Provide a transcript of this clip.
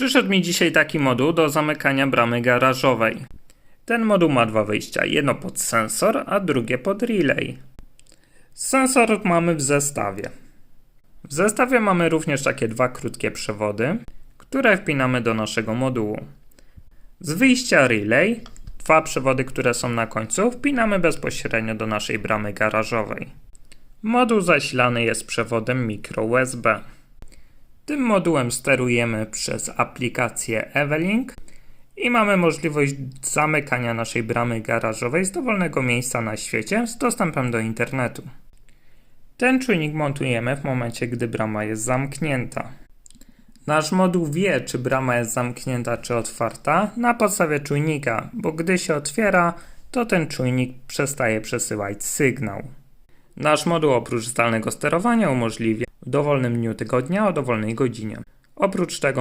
Przyszedł mi dzisiaj taki moduł do zamykania bramy garażowej. Ten moduł ma dwa wyjścia, jedno pod sensor, a drugie pod relay. Sensor mamy w zestawie. W zestawie mamy również takie dwa krótkie przewody, które wpinamy do naszego modułu. Z wyjścia relay, dwa przewody, które są na końcu, wpinamy bezpośrednio do naszej bramy garażowej. Moduł zasilany jest przewodem micro USB. Tym modułem sterujemy przez aplikację Evelink i mamy możliwość zamykania naszej bramy garażowej z dowolnego miejsca na świecie z dostępem do internetu. Ten czujnik montujemy w momencie, gdy brama jest zamknięta. Nasz moduł wie, czy brama jest zamknięta czy otwarta na podstawie czujnika, bo gdy się otwiera, to ten czujnik przestaje przesyłać sygnał. Nasz moduł oprócz zdalnego sterowania umożliwia dowolnym dniu tygodnia o dowolnej godzinie. Oprócz tego